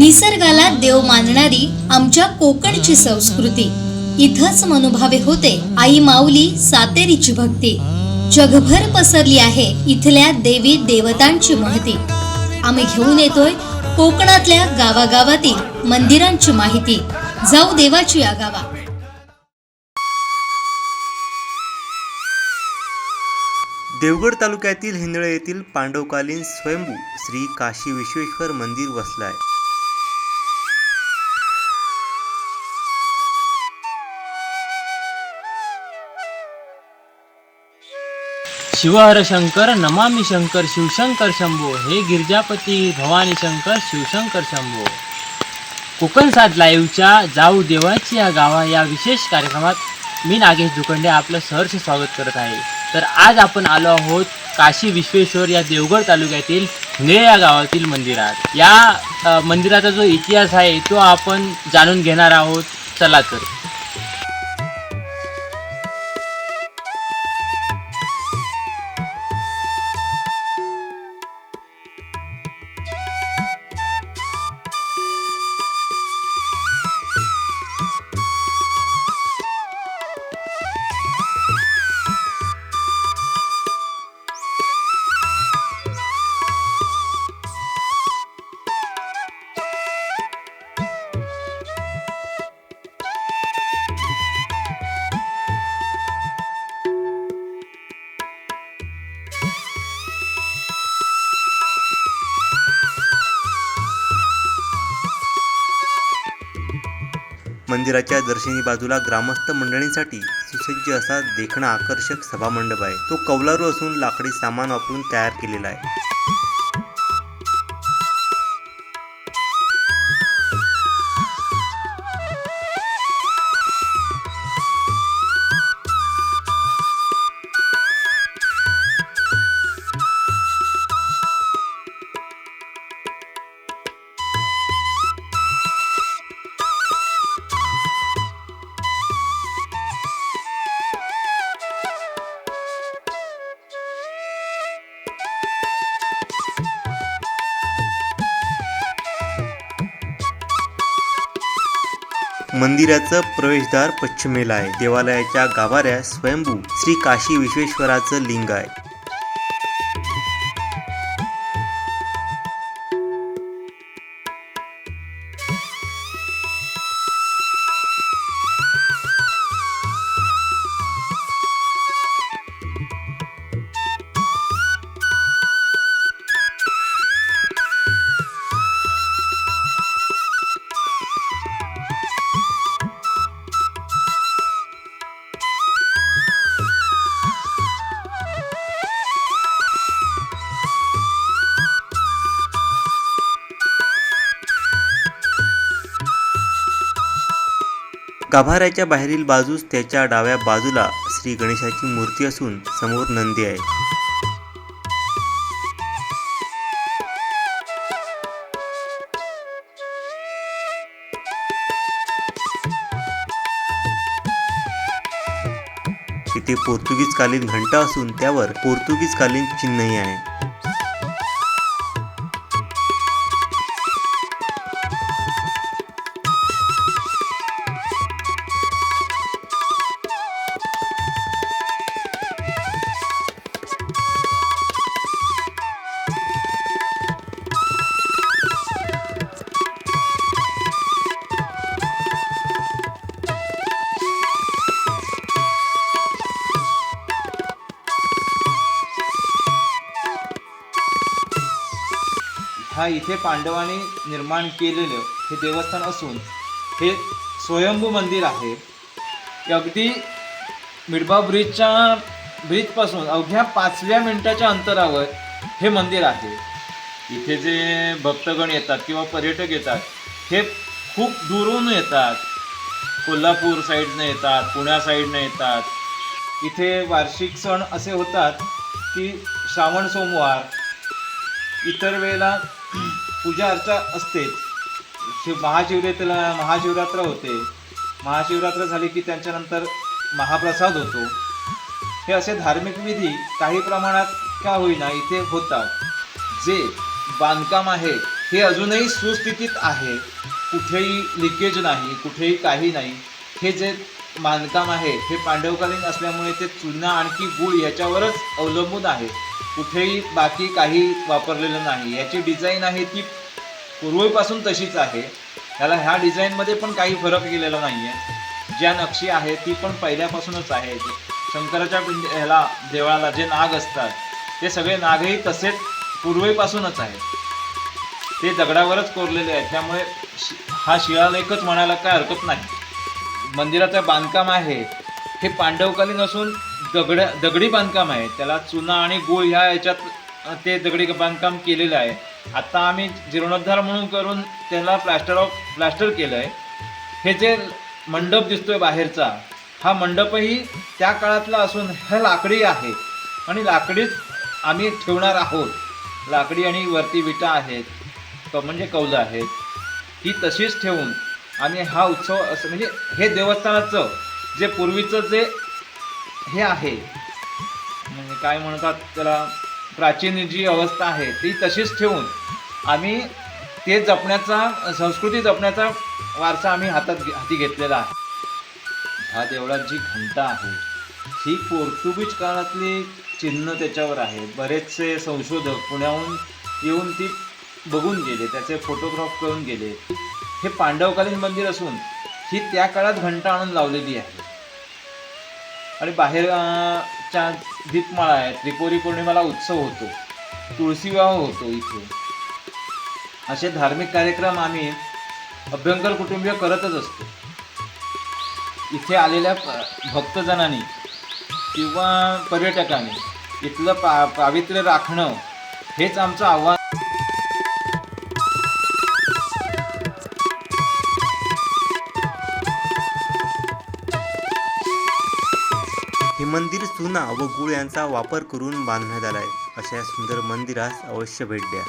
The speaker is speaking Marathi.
निसर्गाला देव मानणारी आमच्या कोकणची संस्कृती. इथंच मनोभावे होते आई माऊली सातेरीची भक्ती. जगभर पसरली आहे इथल्या देवी देवतांची महती. आम्ही घेऊन येतोय कोकणातल्या गावागावातील मंदिरांची माहिती. जाऊ देवाची या गावा. देवगड तालुक्यातील हिंदळे येथील पांडवकालीन स्वयंभू श्री काशी विश्वेश्वर मंदिर वसलं आहे शिवहर शंकर नमामी शंकर शिवशंकर शंभो हे गिरजापती भवानी शंकर शिवशंकर शंभो. कोकण सात लाईव्हच्या जाऊ देवाची या गावा या विशेष कार्यक्रमात मी नागेश दुकंडे आपलं सहर्ष स्वागत करत आहे. तर आज आपण आलो आहोत काशी विश्वेश्वर या देवगड तालुक्यातील निळे या गावातील मंदिरात. या मंदिराचा जो इतिहास आहे तो आपण जाणून घेणार आहोत. चला तर. मंदिराच्या दर्शनी बाजूला ग्रामस्थ मंडळींसाठी सुसज्ज असा देखणा आकर्षक सभामंडप आहे. तो कौलारू असून लाकडी सामान वापरून तयार केलेला आहे. मंदिराचं प्रवेशद्वार पश्चिमेला आहे. देवालयाच्या गाभाऱ्यात स्वयंभू श्री काशी विश्वेश्वराचं लिंग आहे. गाभाऱ्याच्या बाहेरील बाजूस त्याच्या डाव्या बाजूला श्री गणेशाची मूर्ती असून समोर नंदी आहे. तिथे पोर्तुगीज कालीन घंटा असून त्यावर पोर्तुगीज कालीन चिन्हही आहे. हा इथे पांडवांनी निर्माण केलेलं हे देवस्थान असून हे स्वयंभू मंदिर आहे. अगदी मिडबा ब्रिजच्या ब्रिजपासून अवघ्या पाचव्या मिनिटाच्या अंतरावर हे मंदिर आहे. इथे जे भक्तगण येतात किंवा पर्यटक येतात हे खूप दुरून येतात. कोल्हापूर साईडनं येतात पुण्या साईडनं येतात. इथे वार्षिक सण असे होतात की श्रावण सोमवार इतर वेळेला पूजा अर्चा असतेच शिव महाशिवरात्रीला महाशिवरात्र होते. महाशिवरात्र झाली की त्यांच्यानंतर महाप्रसाद होतो. हे असे धार्मिक विधी काही प्रमाणात का होईना इथे होतात. जे बांधकाम आहे हे अजूनही सुस्थितीत आहे. कुठेही लिकेज नाही कुठेही काही नाही. हे जे बांधकाम आहे हे पांडवकालीन असल्यामुळे ते चुना आणखी गुळ याच्यावरच अवलंबून आहे. कुठेही बाकी काही वापरलेलं नाही. याची डिझाईन आहे ती पूर्वीपासून तशीच आहे. त्याला ह्या डिझाईनमध्ये पण काही फरक केलेला नाही आहे ज्या नक्षी आहे ती पण पहिल्यापासूनच आहे शंकराच्या पिंड ह्याला देवळाला जे नाग असतात ते सगळे नागही तसेच पूर्वीपासूनच आहेत. ते दगडावरच कोरलेले आहेत. त्यामुळे शि- हा शिळालेखच म्हणायला काय हरकत नाही. मंदिराचं बांधकाम आहे. हे पांडवकालीन असून दगड दगडी बांधकाम आहे. त्याला चुना आणि गुळ ह्या याच्यात ते दगडी बांधकाम केलेलं आहे. आता आम्ही जीर्णोद्धार म्हणून करून त्याला प्लॅस्टर ऑफ प्लॅस्टर केलं आहे हे जे मंडप दिसतोय बाहेरचा हा मंडपही त्या काळातला असून हे लाकडी आहे. आणि लाकडीच आम्ही ठेवणार आहोत. लाकडी आणि वरती विटा आहेत क म्हणजे कौलं आहेत. ही तशीच ठेवून आम्ही हा उत्सव असं म्हणजे हे देवस्थानाचं जे पूर्वीचं जे हे आहे. म्हणजे काय म्हणतात त्याला प्राचीन जी अवस्था आहे ती तशीच ठेवून आम्ही ते जपण्याचा संस्कृती जपण्याचा वारसा आम्ही हातात घे- हाती घेतलेला आहे. ह्या देवळात जी घंटा आहे. ही पोर्तुगीज काळातली चिन्ह त्याच्यावर आहे. बरेचसे संशोधक पुण्याहून येऊन ती बघून गेले त्याचे फोटोग्राफ करून गेले. हे पांडवकालीन मंदिर असून ही त्या काळात घंटा आणून लावलेली आहे. आणि बाहेर च्या दीपमाळा आहे त्रिपुरी पौर्णिमेला उत्सव होतो. तुळशी विवाह होतो इथे. असे धार्मिक कार्यक्रम आम्ही अभ्यंकर कुटुंबीय करतच असतो. इथे आलेल्या भक्तजनांनी किंवा पर्यटकांनी इथलं पा पावित्र्य राखणं हेच आमचं आव्हान मंदिर चुना व गुळ यांचा वापर करून बांधण्यात आला आहे अशा सुंदर मंदिरास अवश्य भेट द्या.